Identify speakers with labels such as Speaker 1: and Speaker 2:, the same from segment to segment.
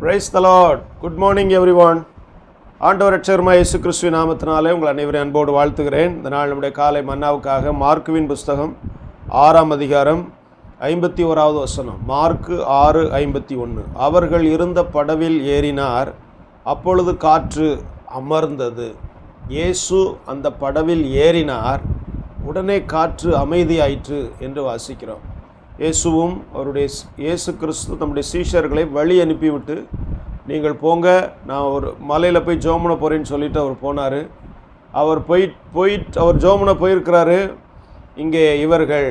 Speaker 1: Praise the Lord good morning everyone ஆண்டவர் அட்சர்மா இயேசு கிறிஸ்துவ நாமத்தினாலே உங்கள் அனைவரையும் அன்போடு வாழ்த்துகிறேன். இந்த நாள் நம்முடைய காலை மன்னாவுக்காக மார்க்குவின் புஸ்தகம் ஆறாம் அதிகாரம் ஐம்பத்தி ஓராவது வசனம். மார்க்கு ஆறு ஐம்பத்தி ஒன்று. அவர்கள் இருந்த படவில் ஏறினார் அப்பொழுது காற்று அமர்ந்தது. இயேசு அந்த படவில் ஏறினார் உடனே காற்று அமைதியாயிற்று என்று வாசிக்கிறோம். இயேசுவும் அவருடைய இயேசு கிறிஸ்து தம்முடைய சீஷர்களை வழி அனுப்பிவிட்டு நீங்கள் போங்க நான் ஒரு மலையில் போய் ஜோமனை போகிறேன்னு சொல்லிட்டு அவர் போனார். அவர் போய் போயிட்டு அவர் ஜோமனை போயிருக்கிறாரு. இங்கே இவர்கள்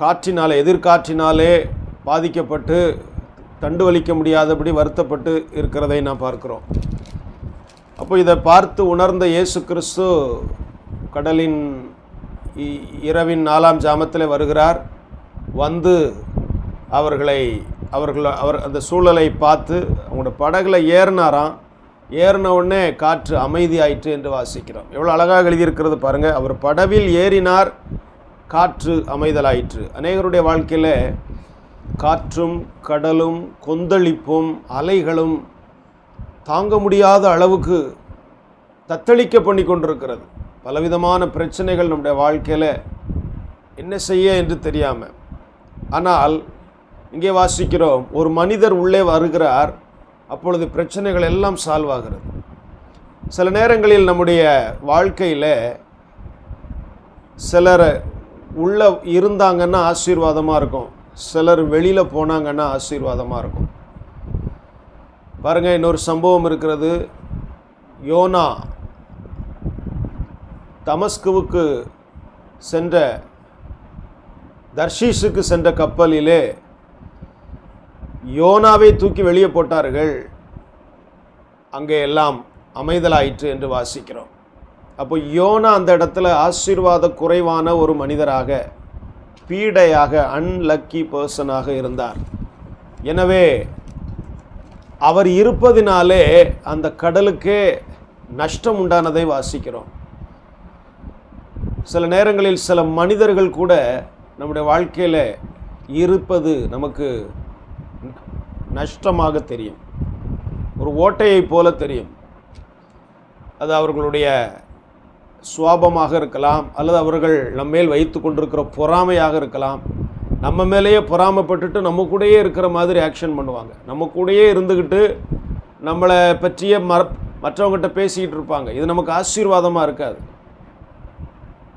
Speaker 1: காற்றினாலே எதிர்காற்றினாலே பாதிக்கப்பட்டு தண்டு வலிக்க முடியாதபடி வருத்தப்பட்டு இருக்கிறதை நான் பார்க்குறோம். அப்போ இதை பார்த்து உணர்ந்த இயேசு கிறிஸ்து கடலின் இரவின் நாலாம் ஜாமத்தில் வருகிறார். வந்து அவர்களை அவர்கள் அவர் அந்த சூழலை பார்த்து அவங்களோட படகுல ஏறினாராம். ஏறின உடனே காற்று அமைதியாயிற்று என்று வாசிக்கிறோம். எவ்வளோ அழகாக எழுதியிருக்கிறது பாருங்கள் அவர் படவில் ஏறினார் காற்று அமைதலாயிற்று. அநேகருடைய வாழ்க்கையில் காற்றும் கடலும் கொந்தளிப்பும் அலைகளும் தாங்க முடியாத அளவுக்கு தத்தளிக்க பண்ணி கொண்டிருக்கிறது பலவிதமான பிரச்சனைகள் நம்முடைய வாழ்க்கையில் என்ன செய்ய என்று தெரியாமல் ஆனால் இங்கே வாசிக்கிறோம் ஒரு மனிதர் உள்ளே வருகிறார் அப்பொழுது பிரச்சனைகள் எல்லாம் சால்வ் ஆகிறது. சில நேரங்களில் நம்முடைய வாழ்க்கையில் சிலர் உள்ள இருந்தாங்கன்னா ஆசீர்வாதமாக இருக்கும். சிலர் வெளியில் போனாங்கன்னா ஆசீர்வாதமாக இருக்கும். பாருங்கள் இன்னொரு சம்பவம் இருக்கிறது. யோனா தமஸ்குவுக்கு சென்ற தர்ஷீஷுக்கு சென்ற கப்பலிலே யோனாவை தூக்கி வெளியே போட்டார்கள். அங்கே எல்லாம் அமைதலாயிற்று என்று வாசிக்கிறோம். அப்போ யோனா அந்த இடத்துல ஆசீர்வாத குறைவான ஒரு மனிதராக பீடையாக அன்லக்கி பர்சனாக இருந்தார். எனவே அவர் இருப்பதினாலே அந்த கடலுக்கே நஷ்டம் உண்டானதை வாசிக்கிறோம். சில நேரங்களில் சில மனிதர்கள் கூட நம்முடைய வாழ்க்கையில் இருப்பது நமக்கு நஷ்டமாக தெரியும். ஒரு ஓட்டையைப் போல தெரியும். அது அவர்களுடைய சுவாபமாக இருக்கலாம் அல்லது அவர்கள் நம்மேல் வைத்து கொண்டிருக்கிற பொறாமையாக இருக்கலாம். நம்ம மேலேயே பொறாமைப்பட்டுட்டு நம்ம கூடயே இருக்கிற மாதிரி ஆக்ஷன் பண்ணுவாங்க. நம்ம கூடயே இருந்துக்கிட்டு நம்மளை பற்றிய மற மற்றவங்ககிட்ட பேசிக்கிட்டு இருப்பாங்க. இது நமக்கு ஆசீர்வாதமாக இருக்காது.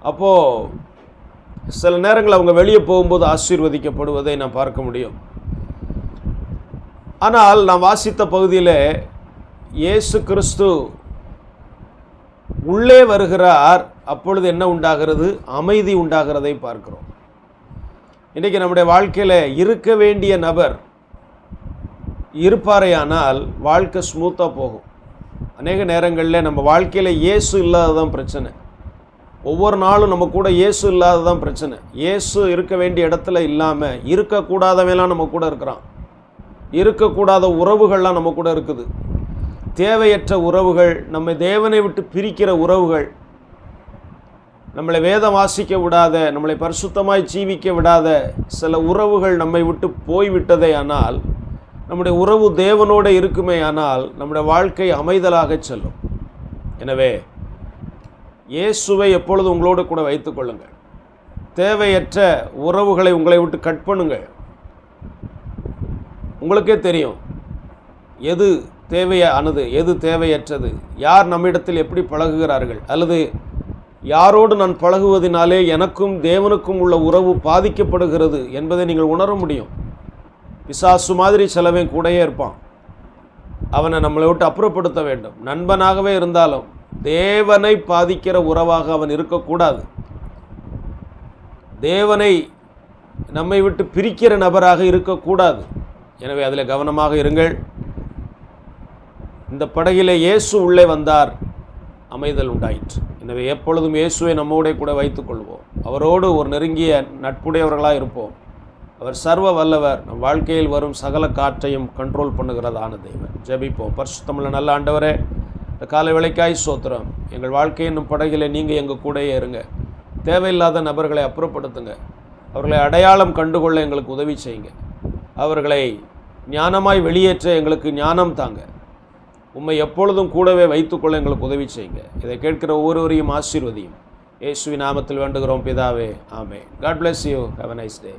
Speaker 1: அப்போது சில நேரங்கள் அவங்க வெளியே போகும்போது ஆசீர்வதிக்கப்படுவதை நான் பார்க்க முடியும். ஆனால் நான் வாசித்த பகுதியில் இயேசு கிறிஸ்து உள்ளே வருகிறார் அப்பொழுது என்ன உண்டாகிறது? அமைதி உண்டாகிறதை பார்க்கிறோம். இன்றைக்கி நம்முடைய வாழ்க்கையில் இருக்க வேண்டிய நபர் இருப்பாரையானால் வாழ்க்கை ஸ்மூத்தாக போகும். அநேக நேரங்களில் நம்ம வாழ்க்கையில் இயேசு இல்லாததான் பிரச்சனை. ஒவ்வொரு நாளும் நம்ம கூட இயேசு இல்லாததான் பிரச்சனை. இயேசு இருக்க வேண்டிய இடத்துல இல்லாமல் இருக்கக்கூடாதவெல்லாம் நம்ம கூட இருக்கிறான். இருக்கக்கூடாத உறவுகள்லாம் நம்ம கூட இருக்குது. தேவையற்ற உறவுகள் நம்ம தேவனை விட்டு பிரிக்கிற உறவுகள் நம்மளை வேதம் வாசிக்க விடாத நம்மளை பரிசுத்தமாய் ஜீவிக்க விடாத சில உறவுகள் நம்மை விட்டு போய்விட்டதே ஆனால் நம்முடைய உறவு தேவனோடு இருக்குமே ஆனால் நம்முடைய வாழ்க்கை அமைதலாக செல்லும். எனவே இயேசுவை எப்பொழுது உங்களோடு கூட வைத்துக்கொள்ளுங்கள் தேவையற்ற உறவுகளை உங்களை விட்டு கட் பண்ணுங்கள். உங்களுக்கே தெரியும் எது தேவையானது எது தேவையற்றது யார் நம்மிடத்தில் எப்படி பழகுகிறார்கள் அல்லது யாரோடு நான் பழகுவதினாலே எனக்கும் தேவனுக்கும் உள்ள உறவு பாதிக்கப்படுகிறது என்பதை நீங்கள் உணர முடியும். பிசாசு மாதிரி சிலவன் கூடயே இருப்பான். அவனை நம்மளை விட்டு அப்புறப்படுத்த வேண்டும். நண்பனாகவே இருந்தாலும் தேவனை பாதிக்கிற உறவாக அவன் இருக்கக்கூடாது. தேவனை நம்மை விட்டு பிரிக்கிற நபராக இருக்கக்கூடாது. எனவே அதில் கவனமாக இருங்கள். இந்த படகிலே இயேசு உள்ளே வந்தார். அமைதல் உண்டாயிற்று. எனவே எப்பொழுதும் இயேசுவை நம்மோடே கூட வைத்துக்கொள்வோம் அவரோடு ஒரு நெருங்கிய நட்புடையவர்களாக இருப்போம். அவர் சர்வ வல்லவர். நம் வாழ்க்கையில் வரும் சகல காற்றையும் கண்ட்ரோல் பண்ணுகிறதான தெய்வன் ஜெபிப்போம். பரிசுத்தமுள்ள நல்ல ஆண்டவரே இந்த காலை வேளைக்காய் சோத்திரம். எங்கள் வாழ்க்கை என்னும் படகிலே நீங்கள் எங்கள் கூடையே இருங்க. தேவையில்லாத நபர்களை அப்புறப்படுத்துங்க. அவர்களை அடையாளம் கண்டுகொள்ள எங்களுக்கு உதவி செய்யுங்க. அவர்களை ஞானமாய் வெளியேற்ற எங்களுக்கு ஞானம் தாங்க. உண்மை எப்பொழுதும் கூடவே வைத்துக்கொள்ள எங்களுக்கு உதவி செய்யுங்க. இதை கேட்கிற ஒவ்வொருவரையும் ஆசீர்வதியும். இயேசுவி நாமத்தில் வேண்டுகிறோம் பிதாவே. ஆமே God bless you have a nice day